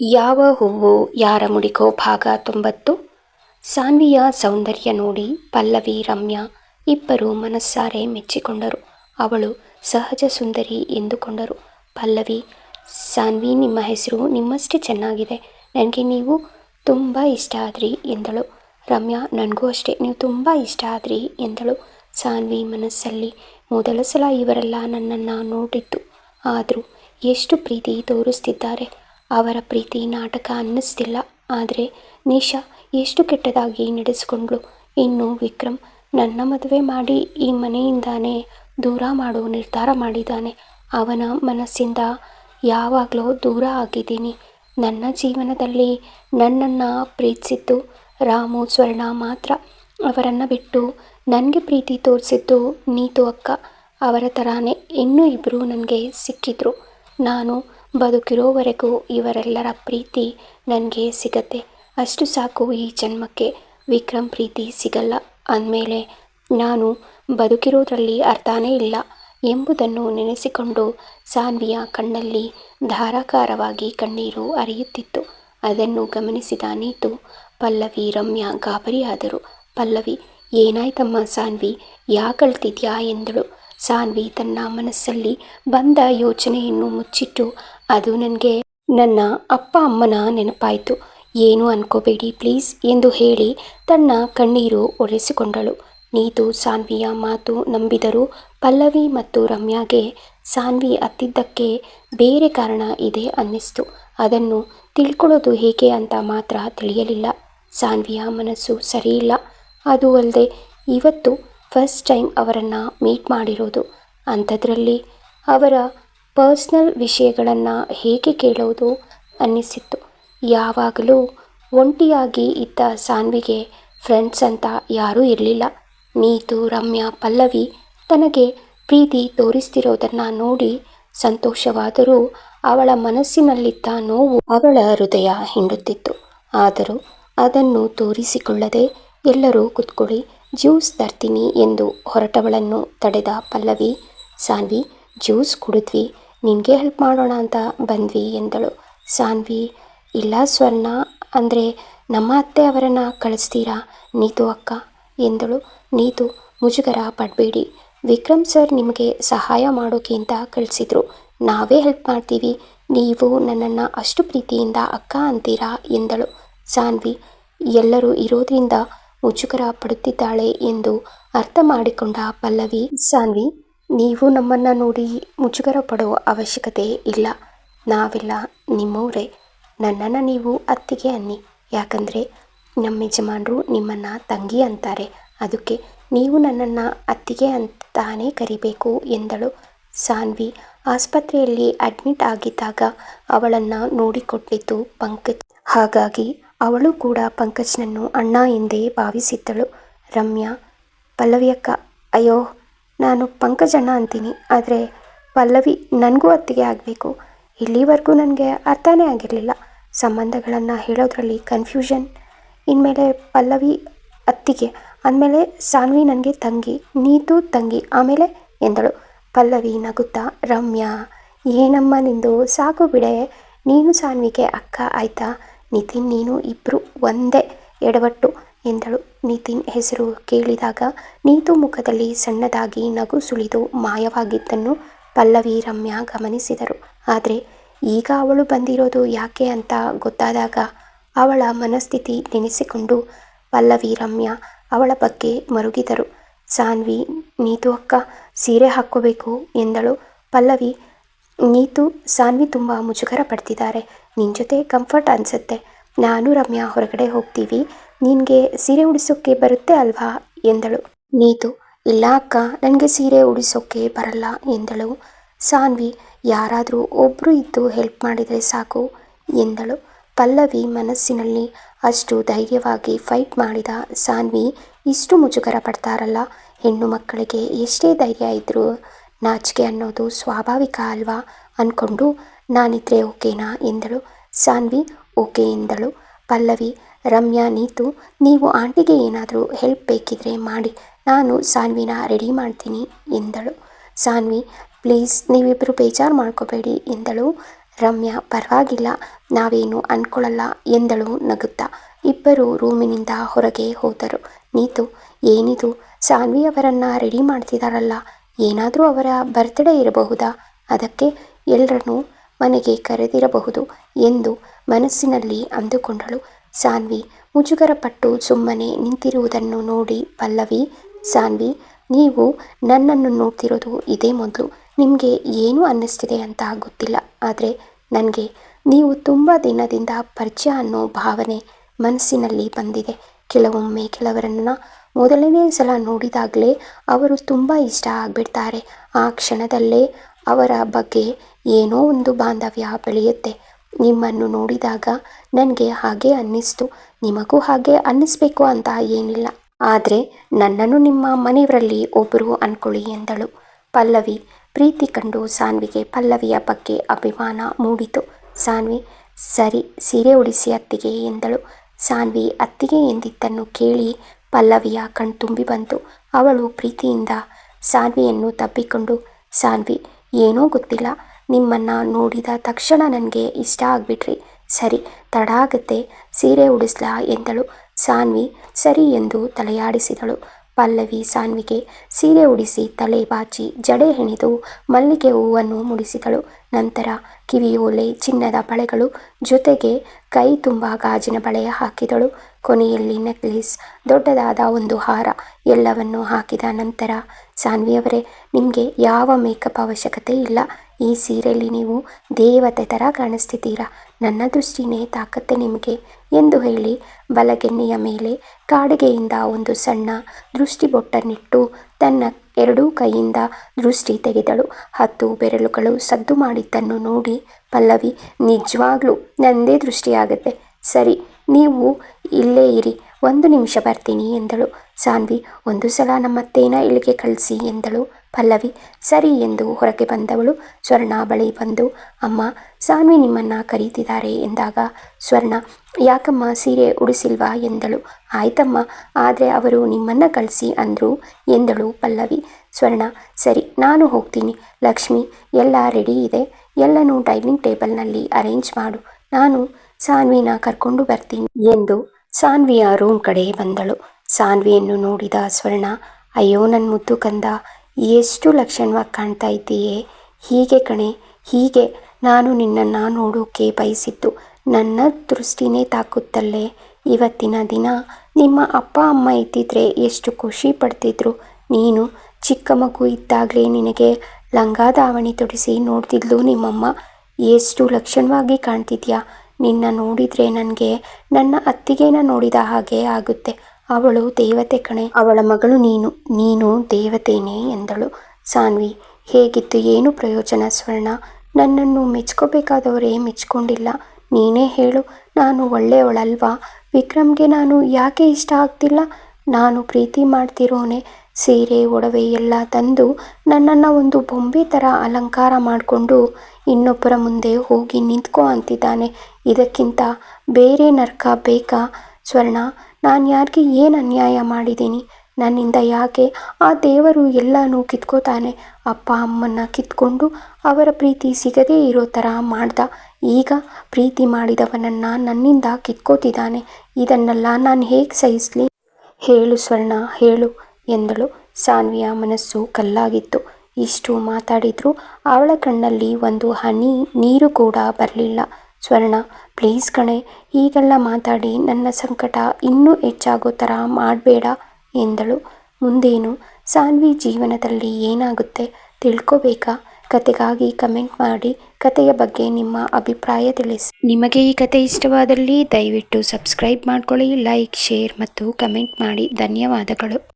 ಯಾವ ಹೂವು, ಯಾರ ಮುಡಿಗೋ ಭಾಗ ತೊಂಬತ್ತು? ಸಾನ್ವಿಯ ಸೌಂದರ್ಯ ನೋಡಿ ಪಲ್ಲವಿ, ರಮ್ಯಾ ಇಬ್ಬರು ಮನಸ್ಸಾರೆ ಮೆಚ್ಚಿಕೊಂಡರು. ಅವಳು ಸಹಜ ಸುಂದರಿ ಎಂದುಕೊಂಡರು. ಪಲ್ಲವಿ, ಸಾನ್ವಿ, ನಿಮ್ಮ ಹೆಸರು ನಿಮ್ಮಷ್ಟೇ ಚೆನ್ನಾಗಿದೆ. ನನಗೆ ನೀವು ತುಂಬ ಇಷ್ಟ ಆದ್ರಿ ಎಂದಳು. ರಮ್ಯಾ, ನನಗೂ ಅಷ್ಟೇ. ನೀವು ತುಂಬ ಇಷ್ಟ ಆದ್ರಿ ಎಂದಳು. ಸಾನ್ವಿ ಮನಸ್ಸಲ್ಲಿ ಮೊದಲ ಸಲ ಇವರೆಲ್ಲ ನನ್ನನ್ನು ನೋಡಿದ್ದು. ಆದರೂ ಎಷ್ಟು ಪ್ರೀತಿ ತೋರಿಸ್ತಿದ್ದಾರೆ. ಅವರ ಪ್ರೀತಿ ನಾಟಕ ಅನ್ನಿಸ್ತಿಲ್ಲ. ಆದರೆ ನಿಶಾ ಎಷ್ಟು ಕೆಟ್ಟದಾಗಿ ನಡೆಸಿಕೊಂಡ್ಳು. ಇನ್ನು ವಿಕ್ರಮ್ ನನ್ನ ಮದುವೆ ಮಾಡಿ ಈ ಮನೆಯಿಂದಾನೇ ದೂರ ಮಾಡೋ, ನಿರ್ಧಾರ ಮಾಡಿದ್ದಾನೆ. ಅವನ ಮನಸ್ಸಿಂದ ಯಾವಾಗಲೂ ದೂರ ಆಗಿದ್ದೀನಿ. ನನ್ನ ಜೀವನದಲ್ಲಿ ನನ್ನನ್ನು ಪ್ರೀತಿಸಿದ್ದು ರಾಮು, ಸ್ವರ್ಣ ಮಾತ್ರ. ಅವರನ್ನು ಬಿಟ್ಟು ನನಗೆ ಪ್ರೀತಿ ತೋರಿಸಿದ್ದು ನೀತು ಅಕ್ಕ. ಅವರ ಥರಾನೇ ಇನ್ನೂ ಇಬ್ಬರು ನನಗೆ ಸಿಕ್ಕಿದ್ರು. ನಾನು ಬದುಕಿರೋವರೆಗೂ ಇವರೆಲ್ಲರ ಪ್ರೀತಿ ನನಗೆ ಸಿಗತ್ತೆ. ಅಷ್ಟು ಸಾಕು ಈ ಜನ್ಮಕ್ಕೆ. ವಿಕ್ರಮ್ ಪ್ರೀತಿ ಸಿಗಲ್ಲ. ಅಂದಮೇಲೆ ನಾನು ಬದುಕಿರೋದ್ರಲ್ಲಿ ಅರ್ಥನೇ ಇಲ್ಲ. ಎಂಬುದನ್ನು ನೆನೆಸಿಕೊಂಡು ಸಾನ್ವಿಯ ಕಣ್ಣಲ್ಲಿ ಧಾರಾಕಾರವಾಗಿ ಕಣ್ಣೀರು ಅರಿಯುತ್ತಿತ್ತು ಅದನ್ನು ಗಮನಿಸಿದ ನೀತು, ಪಲ್ಲವಿ, ರಮ್ಯಾ ಗಾಬರಿಯಾದರು. ಪಲ್ಲವಿ, ಏನಾಯ್ತಮ್ಮ ಸಾನ್ವಿ, ಯಾಕಳ್ತಿದ್ಯಾ ಎಂದಳು. ಸಾನ್ವಿ ತನ್ನ ಮನಸ್ಸಲ್ಲಿ ಬಂದ ಯೋಚನೆಯನ್ನು ಮುಚ್ಚಿಟ್ಟು, ಅದು ನನಗೆ, ನನ್ನ ಅಪ್ಪ ಅಮ್ಮನ ನೆನಪಾಯಿತು. ಏನು ಅನ್ಕೋಬೇಡಿ ಪ್ಲೀಸ್ ಎಂದು ಹೇಳಿ ತನ್ನ ಕಣ್ಣೀರು ಒರೆಸಿಕೊಂಡಳು. ನೀತು ಸಾನ್ವಿಯ ಮಾತು ನಂಬಿದರು ಪಲ್ಲವಿ ಮತ್ತು ರಮ್ಯಾಗೆ ಸಾನ್ವಿ ಅತ್ತಿದ್ದಕ್ಕೆ ಬೇರೆ ಕಾರಣ ಇದೆ ಅನ್ನಿಸ್ತು. ಅದನ್ನು ತಿಳ್ಕೊಳ್ಳೋದು ಹೇಗೆ ಅಂತ ಮಾತ್ರ ತಿಳಿಯಲಿಲ್ಲ. ಸಾನ್ವಿಯ ಮನಸ್ಸು ಸರಿಯಿಲ್ಲ. ಅದು ಅಲ್ಲದೆ ಇವತ್ತು ಫಸ್ಟ್ ಟೈಮ್ ಅವರನ್ನು ಮೀಟ್ ಮಾಡಿರೋದು. ಅಂಥದ್ರಲ್ಲಿ ಅವರ ಪರ್ಸ್ನಲ್ ವಿಷಯಗಳನ್ನು ಹೇಗೆ ಕೇಳೋದು ಅನ್ನಿಸಿತ್ತು. ಯಾವಾಗಲೂ ಒಂಟಿಯಾಗಿ ಇದ್ದ ಸಾನ್ವಿಗೆ ಫ್ರೆಂಡ್ಸ್ ಅಂತ ಯಾರೂ ಇರಲಿಲ್ಲ. ನೀತು, ರಮ್ಯಾ, ಪಲ್ಲವಿ ತನಗೆ ಪ್ರೀತಿ ತೋರಿಸ್ತಿರೋದನ್ನು ನೋಡಿ ಸಂತೋಷವಾದರೂ ಅವಳ ಮನಸ್ಸಿನಲ್ಲಿದ್ದ ನೋವು ಅವಳ ಹೃದಯ ಹಿಂಡುತ್ತಿತ್ತು. ಆದರೂ ಅದನ್ನು ತೋರಿಸಿಕೊಳ್ಳದೆ ಎಲ್ಲರೂ ಕುತ್ಕೊಳ್ಳಿ. ಜ್ಯೂಸ್ ತರ್ತೀನಿ ಎಂದು ಹೊರಟವಳನ್ನು ತಡೆದ ಪಲ್ಲವಿ. ಸಾನ್ವಿ, ಜ್ಯೂಸ್ ಕುಡಿದ್ವಿ. ನಿನಗೆ ಹೆಲ್ಪ್ ಮಾಡೋಣ ಅಂತ ಬಂದ್ವಿ ಎಂದಳು. ಸಾನ್ವಿ, ಇಲ್ಲ ಸ್ವರ್ಣ, ಅಂದರೆ ನಮ್ಮ ಅತ್ತೆ ಅವರನ್ನು ಕಳಿಸ್ತೀರಾ? ನೀತು ಅಕ್ಕ ಎಂದಳು. ನೀತು, ಮುಜುಗರ ಪಡಬೇಡಿ. ವಿಕ್ರಮ್ ಸರ್ ನಿಮಗೆ ಸಹಾಯ ಮಾಡೋಕೆ ಅಂತ ಕಳಿಸಿದ್ರು. ನಾವೇ ಹೆಲ್ಪ್ ಮಾಡ್ತೀವಿ. ನೀವು ನನ್ನನ್ನು ಅಷ್ಟು ಪ್ರೀತಿಯಿಂದ ಅಕ್ಕ ಅಂತೀರಾ ಎಂದಳು. ಸಾನ್ವಿ, ಎಲ್ಲರೂ ಇರೋದ್ರಿಂದ ಮುಜುಗರ ಪಡುತ್ತಿದ್ದಾಳೆ ಎಂದು ಅರ್ಥ ಮಾಡಿಕೊಂಡ ಪಲ್ಲವಿ, ಸಾನ್ವಿ, ನೀವು ನಮ್ಮನ್ನು ನೋಡಿ ಮುಜುಗರ ಪಡುವ ಅವಶ್ಯಕತೆ ಇಲ್ಲ. ನಾವೆಲ್ಲ ನಿಮ್ಮವರೇ. ನನ್ನನ್ನು ನೀವು ಅತ್ತಿಗೆ ಅನ್ನಿ. ಯಾಕಂದರೆ ನಮ್ಮ ಯಜಮಾನರು ನಿಮ್ಮನ್ನು ತಂಗಿ ಅಂತಾರೆ. ಅದಕ್ಕೆ ನೀವು ನನ್ನನ್ನು ಅತ್ತಿಗೆ ಅಂತಾನೇ ಕರಿಬೇಕು ಎಂದಳು. ಸಾನ್ವಿ ಆಸ್ಪತ್ರೆಯಲ್ಲಿ ಅಡ್ಮಿಟ್ ಆಗಿದ್ದಾಗ ಅವಳನ್ನು ನೋಡಿಕೊಟ್ಟಿದ್ದು ಪಂಕಜ್. ಹಾಗಾಗಿ ಅವಳು ಕೂಡ ಪಂಕಜ್ನನ್ನು ಅಣ್ಣ ಎಂದೇ ಭಾವಿಸಿದ್ದಳು. ರಮ್ಯಾ, ಪಲ್ಲವಿಯಕ್ಕ, ಅಯ್ಯೋ, ನಾನು ಪಂಕಜಣ್ಣ ಅಂತೀನಿ, ಆದರೆ ಪಲ್ಲವಿ ನನಗೂ ಅತ್ತಿಗೆ ಆಗಬೇಕು. ಇಲ್ಲಿವರೆಗೂ ನನಗೆ ಅರ್ಥನೇ ಆಗಿರಲಿಲ್ಲ. ಸಂಬಂಧಗಳನ್ನು ಹೇಳೋದ್ರಲ್ಲಿ ಕನ್ಫ್ಯೂಷನ್ ಇನ್ಮೇಲೆ ಪಲ್ಲವಿ ಅತ್ತಿಗೆ, ಅಂದಮೇಲೆ ಸಾನ್ವಿ ನನಗೆ ತಂಗಿ, ನೀತು ತಂಗಿ, ಆಮೇಲೆ ಎಂದಳು. ಪಲ್ಲವಿ ನಗುತ್ತಾ, ರಮ್ಯಾ, ಏನಮ್ಮ ನಿಂದು? ಸಾಕು ಬಿಡೆ. ನೀನು ಸಾನ್ವಿಗೆ ಅಕ್ಕ ಆಯ್ತಾ? ನಿತಿನ್, ನೀನು ಇಬ್ಬರು ಒಂದೇ ಎಡವಟ್ಟು ಎಂದಳು. ನಿತಿನ್ ಹೆಸರು ಕೇಳಿದಾಗ ನೀತು ಮುಖದಲ್ಲಿ ಸಣ್ಣದಾಗಿ ನಗು ಸುಳಿದು ಮಾಯವಾಗಿದ್ದನ್ನು ಪಲ್ಲವಿ ರಮ್ಯಾ ಗಮನಿಸಿದರು. ಆದರೆ ಈಗ ಅವಳು ಬಂದಿರೋದು ಯಾಕೆ ಅಂತ ಗೊತ್ತಾದಾಗ ಅವಳ ಮನಸ್ಥಿತಿ ನೆನೆಸಿಕೊಂಡು ಪಲ್ಲವಿ ರಮ್ಯಾ ಅವಳ ಬಗ್ಗೆ ಮರುಗಿದರು. ಸಾನ್ವಿ, ನೀತು ಅಕ್ಕ, ಸೀರೆ ಹಾಕ್ಕೋಬೇಕು ಎಂದಳು. ಪಲ್ಲವಿ ನೀತು, ಸಾನ್ವಿ ತುಂಬ ಮುಜುಗರ ಪಡ್ತಿದ್ದಾರೆ ನಿನ್ನ ಜೊತೆ ಕಂಫರ್ಟ್ ಅನಿಸುತ್ತೆ. ನಾನು ರಮ್ಯಾ ಹೊರಗಡೆ ಹೋಗ್ತೀವಿ. ನಿನಗೆ ಸೀರೆ ಉಡಿಸೋಕ್ಕೆ ಬರುತ್ತೆ ಅಲ್ವಾ? ಎಂದಳು. ನೀತು, ಇಲ್ಲ ಅಕ್ಕ, ನನಗೆ ಸೀರೆ ಉಡಿಸೋಕ್ಕೆ ಬರಲ್ಲ, ಎಂದಳು. ಸಾನ್ವಿ, ಯಾರಾದರೂ ಒಬ್ಬರು ಇದ್ದು ಹೆಲ್ಪ್ ಮಾಡಿದರೆ ಸಾಕು, ಎಂದಳು. ಪಲ್ಲವಿ ಮನಸ್ಸಿನಲ್ಲಿ ಅಷ್ಟು ಧೈರ್ಯವಾಗಿ ಫೈಟ್ ಮಾಡಿದ ಸಾನ್ವಿ ಇಷ್ಟು ಮುಜುಗರ ಪಡ್ತಾರಲ್ಲ, ಹೆಣ್ಣು ಮಕ್ಕಳಿಗೆ ಎಷ್ಟೇ ಧೈರ್ಯ ಇದ್ದರೂ ನಾಚಿಕೆ ಅನ್ನೋದು ಸ್ವಾಭಾವಿಕ ಅಲ್ವಾ? ಅಂದ್ಕೊಂಡು ನಾನಿದ್ರೆ ಓಕೆನಾ? ಎಂದಳು. ಸಾನ್ವಿ, ಓಕೆ ಎಂದಳು. ಪಲ್ಲವಿ, ರಮ್ಯಾ, ನೀತು, ನೀವು ಆಂಟಿಗೆ ಏನಾದರೂ ಹೆಲ್ಪ್ ಬೇಕಿದ್ರೆ ಮಾಡಿ. ನಾನು ಸಾನ್ವಿನ ರೆಡಿ ಮಾಡ್ತೀನಿ ಎಂದಳು. ಸಾನ್ವಿ, ಪ್ಲೀಸ್ ನೀವಿಬ್ಬರು ಬೇಜಾರು ಮಾಡ್ಕೋಬೇಡಿ ಎಂದಳು. ರಮ್ಯಾ, ಪರವಾಗಿಲ್ಲ, ನಾವೇನು ಅನ್ಕೊಳ್ಳಲ್ಲ ಎಂದಳು ನಗುತ್ತಾ. ಇಬ್ಬರು ರೂಮಿನಿಂದ ಹೊರಗೆ ಹೋದರು. ನೀತು, ಏನಿದು? ಸಾನ್ವಿ ಅವರನ್ನು ರೆಡಿ ಮಾಡ್ತಿದಾರಲ್ಲ ಏನಾದರೂ ಅವರ ಬರ್ತ್ಡೇ ಇರಬಹುದಾ? ಅದಕ್ಕೆ ಎಲ್ಲರನ್ನೂ ಮನೆಗೆ ಕರೆದಿರಬಹುದು ಎಂದು ಮನಸ್ಸಿನಲ್ಲಿ ಅಂದುಕೊಂಡಳು. ಸಾನ್ವಿ ಮುಜುಗರಪಟ್ಟು ಸುಮ್ಮನೆ ನಿಂತಿರುವುದನ್ನು ನೋಡಿ ಪಲ್ಲವಿ, ಸಾನ್ವಿ, ನೀವು ನನ್ನನ್ನು ನೋಡ್ತಿರೋದು ಇದೇ ಮೊದಲು. ನಿಮಗೆ ಏನು ಅನ್ನಿಸ್ತಿದೆ ಅಂತ ಗೊತ್ತಿಲ್ಲ. ಆದರೆ ನನಗೆ ನೀವು ತುಂಬ ದಿನದಿಂದ ಪರಿಚಯ ಅನ್ನೋ ಭಾವನೆ ಮನಸ್ಸಿನಲ್ಲಿ ಬಂದಿದೆ. ಕೆಲವೊಮ್ಮೆ ಕೆಲವರನ್ನು ಮೊದಲನೇ ಸಲ ನೋಡಿದಾಗಲೇ ಅವರು ತುಂಬ ಇಷ್ಟ ಆಗಿಬಿಡ್ತಾರೆ. ಆ ಕ್ಷಣದಲ್ಲೇ ಅವರ ಬಗ್ಗೆ ಏನೋ ಒಂದು ಬಾಂಧವ್ಯ ಬೆಳೆಯುತ್ತೆ. ನಿಮ್ಮನ್ನು ನೋಡಿದಾಗ ನನಗೆ ಹಾಗೆ ಅನ್ನಿಸ್ತು. ನಿಮಗೂ ಹಾಗೆ ಅನ್ನಿಸ್ಬೇಕು ಅಂತ ಏನಿಲ್ಲ. ಆದರೆ ನನ್ನನ್ನು ನಿಮ್ಮ ಮನೆಯವರಲ್ಲಿ ಒಬ್ಬರು ಅನ್ಕೊಳ್ಳಿ ಎಂದಳು. ಪಲ್ಲವಿ ಪ್ರೀತಿ ಕಂಡು ಸಾನ್ವಿಗೆ ಪಲ್ಲವಿಯ ಬಗ್ಗೆ ಅಭಿಮಾನ ಮೂಡಿತು. ಸಾನ್ವಿ, ಸರಿ, ಸೀರೆ ಉಡಿಸಿ ಅತ್ತಿಗೆ, ಎಂದಳು. ಸಾನ್ವಿ ಅತ್ತಿಗೆ ಎಂದಿದ್ದನ್ನು ಕೇಳಿ ಪಲ್ಲವಿಯ ಕಣ್ತುಂಬಿ ಬಂತು. ಅವಳು ಪ್ರೀತಿಯಿಂದ ಸಾನ್ವಿಯನ್ನು ತಬ್ಬಿಕೊಂಡು, ಸಾನ್ವಿ, ಏನೋ ಗೊತ್ತಿಲ್ಲ. ನಿಮ್ಮನ್ನು ನೋಡಿದ ತಕ್ಷಣ ನನಗೆ ಇಷ್ಟ ಆಗಿಬಿಟ್ರಿ. ಸರಿ ತಡ ಆಗುತ್ತೆ ಸೀರೆ ಉಡಿಸ್ಲಾ ಎಂದಳು. ಸಾನ್ವಿ ಸರಿ ಎಂದು ತಲೆಯಾಡಿಸಿದಳು. ಪಲ್ಲವಿ ಸಾನ್ವಿಗೆ ಸೀರೆ ಉಡಿಸಿ ತಲೆ ಬಾಚಿ ಜಡೆ ಹೆಣೆದು ಮಲ್ಲಿಗೆ ಹೂವನ್ನು ಮುಡಿಸಿದಳು. ನಂತರ ಕಿವಿಯೋಲೆ ಚಿನ್ನದ ಬಳೆಗಳು ಜೊತೆಗೆ ಕೈ ತುಂಬ ಗಾಜಿನ ಬಳೆ ಹಾಕಿದಳು. ಕೊನೆಯಲ್ಲಿ ನೆಕ್ಲೇಸ್, ದೊಡ್ಡದಾದ ಒಂದು ಹಾರ ಎಲ್ಲವನ್ನು ಹಾಕಿದ ನಂತರ, ಸಾನ್ವಿಯವರೇ, ನಿಮಗೆ ಯಾವ ಮೇಕಪ್ ಅವಶ್ಯಕತೆ ಇಲ್ಲ? ಈ ಸೀರೆಯಲ್ಲಿ ನೀವು ದೇವತೆ ಥರ ಕಾಣಿಸ್ತಿದ್ದೀರಾ? ನನ್ನ ದೃಷ್ಟಿನೇ ತಾಕತ್ತೆ ನಿಮಗೆ ಎಂದು ಹೇಳಿ, ಬಲಗೆನ್ನೆಯ ಮೇಲೆ ಕಾಡಿಗೆಯಿಂದ ಒಂದು ಸಣ್ಣ ದೃಷ್ಟಿ ಬೊಟ್ಟನ್ನಿಟ್ಟು ತನ್ನ ಎರಡೂ ಕೈಯಿಂದ ದೃಷ್ಟಿ ತೆಗೆದಳು. ಹತ್ತು ಬೆರಳುಗಳು ಸದ್ದು ಮಾಡಿದ್ದನ್ನು ನೋಡಿ, ಪಲ್ಲವಿ, ನಿಜವಾಗ್ಲೂ ನಂದೇ ದೃಷ್ಟಿಯಾಗುತ್ತೆ. ಸರಿ ನೀವು ಇಲ್ಲೇ ಇರಿ, ಒಂದು ನಿಮಿಷ ಬರ್ತೀನಿ ಎಂದಳು. ಸಾನ್ವಿ, ಒಂದು ಸಲ ನಮ್ಮತ್ತೇನ ಇಲ್ಲಿಗೆ ಕಳಿಸಿ ಎಂದಳು ಪಲ್ಲವಿ. ಸರಿ ಎಂದು ಹೊರಗೆ ಬಂದವಳು. ಸ್ವರ್ಣ ಬಳಿ ಬಂದು, ಅಮ್ಮ, ಸಾನ್ವಿ ನಿಮ್ಮನ್ನ ಕರೀತಿದ್ದಾರೆ ಎಂದಾಗ, ಸ್ವರ್ಣ, ಯಾಕಮ್ಮ ಸೀರೆ ಉಡಿಸಿಲ್ವಾ ಎಂದಳು. ಆಯ್ತಮ್ಮ, ಆದರೆ ಅವರು ನಿಮ್ಮನ್ನ ಕಳಿಸಿ ಅಂದರು ಎಂದಳು ಪಲ್ಲವಿ. ಸ್ವರ್ಣ, ಸರಿ, ನಾನು ಹೋಗ್ತೀನಿ. ಲಕ್ಷ್ಮಿ, ಎಲ್ಲ ರೆಡಿ ಇದೆ. ಎಲ್ಲನೂ ಡೈನಿಂಗ್ ಟೇಬಲ್ನಲ್ಲಿ ಅರೇಂಜ್ ಮಾಡು. ನಾನು ಸಾನ್ವಿನ ಕರ್ಕೊಂಡು ಬರ್ತೀನಿ ಎಂದು ಸಾನ್ವಿಯ ರೂಮ್ ಕಡೆ ಬಂದಳು. ಸಾನ್ವಿಯನ್ನು ನೋಡಿದ ಸ್ವರ್ಣ, ಅಯ್ಯೋ ನನ್ನ ಮುದ್ದು ಕಂದ, ಎಷ್ಟು ಲಕ್ಷಣವಾಗಿ ಕಾಣ್ತಾ ಇದ್ದೀಯೇ? ಹೀಗೆ ಕಣೆ, ಹೀಗೆ ನಾನು ನಿನ್ನನ್ನು ನೋಡೋಕೆ ಬಯಸಿದ್ದು. ನನ್ನ ದೃಷ್ಟಿನೇ ತಾಕುತ್ತಲ್ಲೇ. ಇವತ್ತಿನ ದಿನ ನಿಮ್ಮ ಅಪ್ಪ, ಅಮ್ಮ ಇದ್ದಿದ್ರೆ ಎಷ್ಟು ಖುಷಿ ಪಡ್ತಿದ್ರು. ನೀನು ಚಿಕ್ಕ ಮಗು ಇದ್ದಾಗಲೇ ನಿನಗೆ ಲಂಗ ದಾವಣಿ ತೊಡಿಸಿ ನೋಡ್ತಿದ್ಲು ನಿಮ್ಮಮ್ಮ. ಎಷ್ಟು ಲಕ್ಷಣವಾಗಿ ಕಾಣ್ತಿದ್ಯಾ? ನಿನ್ನ ನೋಡಿದ್ರೆ ನನಗೆ ನನ್ನ ಅತ್ತಿಗೆನ ನೋಡಿದ ಹಾಗೆ ಆಗುತ್ತೆ. ಅವಳು ದೇವತೆ ಕಣೆ. ಅವಳ ಮಗಳು ನೀನು ನೀನು ದೇವತೆನೇ ಎಂದಳು ಸಾನ್ವಿ. ಹೇಗಿತ್ತು, ಏನು ಪ್ರಯೋಜನ? ಸ್ವರ್ಣ, ನನ್ನನ್ನು ಮೆಚ್ಕೋಬೇಕಾದವರೇ ಮೆಚ್ಕೊಂಡಿಲ್ಲ. ನೀನೇ ಹೇಳು, ನಾನು ಒಳ್ಳೆಯವಳಲ್ವಾ? ವಿಕ್ರಮ್ಗೆ ನಾನು ಯಾಕೆ ಇಷ್ಟ ಆಗ್ತಿಲ್ಲ? ನಾನು ಪ್ರೀತಿ ಮಾಡ್ತಿರೋನೆ. ಸೀರೆ, ಒಡವೆ ಎಲ್ಲ ತಂದು ನನ್ನನ್ನು ಒಂದು ಬೊಂಬೆ ಥರ ಅಲಂಕಾರ ಮಾಡಿಕೊಂಡು ಇನ್ನೊಬ್ಬರ ಮುಂದೆ ಹೋಗಿ ನಿಂತ್ಕೋ ಅಂತಿದ್ದಾನೆ. ಇದಕ್ಕಿಂತ ಬೇರೆ ನರ್ಕ ಬೇಕಾ ಸ್ವರ್ಣ. ನಾನು ಯಾರಿಗೆ ಏನು ಅನ್ಯಾಯ ಮಾಡಿದ್ದೀನಿ? ನನ್ನಿಂದ ಯಾಕೆ ಆ ದೇವರು ಎಲ್ಲನೂ ಕಿತ್ಕೋತಾನೆ? ಅಪ್ಪ ಅಮ್ಮನ್ನ ಕಿತ್ಕೊಂಡು ಅವರ ಪ್ರೀತಿ ಸಿಗದೇ ಇರೋ ಥರ ಮಾಡ್ದ. ಈಗ ಪ್ರೀತಿ ಮಾಡಿದವನನ್ನು ನನ್ನಿಂದ ಕಿತ್ಕೋತಿದ್ದಾನೆ. ಇದನ್ನೆಲ್ಲ ನಾನು ಹೇಗೆ ಸಹಿಸಲಿ? ಹೇಳು ಸ್ವರ್ಣ, ಹೇಳು ಎಂದಳು. ಸಾನ್ವಿಯ ಮನಸ್ಸು ಕಲ್ಲಾಗಿತ್ತು. ಇಷ್ಟು ಮಾತಾಡಿದ್ರು. ಅವಳ ಕಣ್ಣಲ್ಲಿ ಒಂದು ಹನಿ, ನೀರು ಕೂಡ ಬರಲಿಲ್ಲ. ಸ್ವರ್ಣ, ಪ್ಲೀಸ್ ಕಣೆ, ಹೀಗೆಲ್ಲ ಮಾತಾಡಿ ನನ್ನ ಸಂಕಟ ಇನ್ನೂ ಹೆಚ್ಚಾಗೋ ಥರ ಮಾಡಬೇಡ, ಎಂದಳು. ಮುಂದೇನು? ಸಾನ್ವಿ ಜೀವನದಲ್ಲಿ ಏನಾಗುತ್ತೆ? ತಿಳ್ಕೋಬೇಕಾ? ಕತೆಗಾಗಿ ಕಮೆಂಟ್ ಮಾಡಿ, ಕತೆಯ ಬಗ್ಗೆ ನಿಮ್ಮ ಅಭಿಪ್ರಾಯ ತಿಳಿಸಿ. ನಿಮಗೆ ಈ ಕತೆ ಇಷ್ಟವಾದಲ್ಲಿ ದಯವಿಟ್ಟು ಸಬ್ಸ್ಕ್ರೈಬ್ ಮಾಡ್ಕೊಳ್ಳಿ, ಲೈಕ್, ಶೇರ್ ಮತ್ತು ಕಮೆಂಟ್ ಮಾಡಿ. ಧನ್ಯವಾದಗಳು.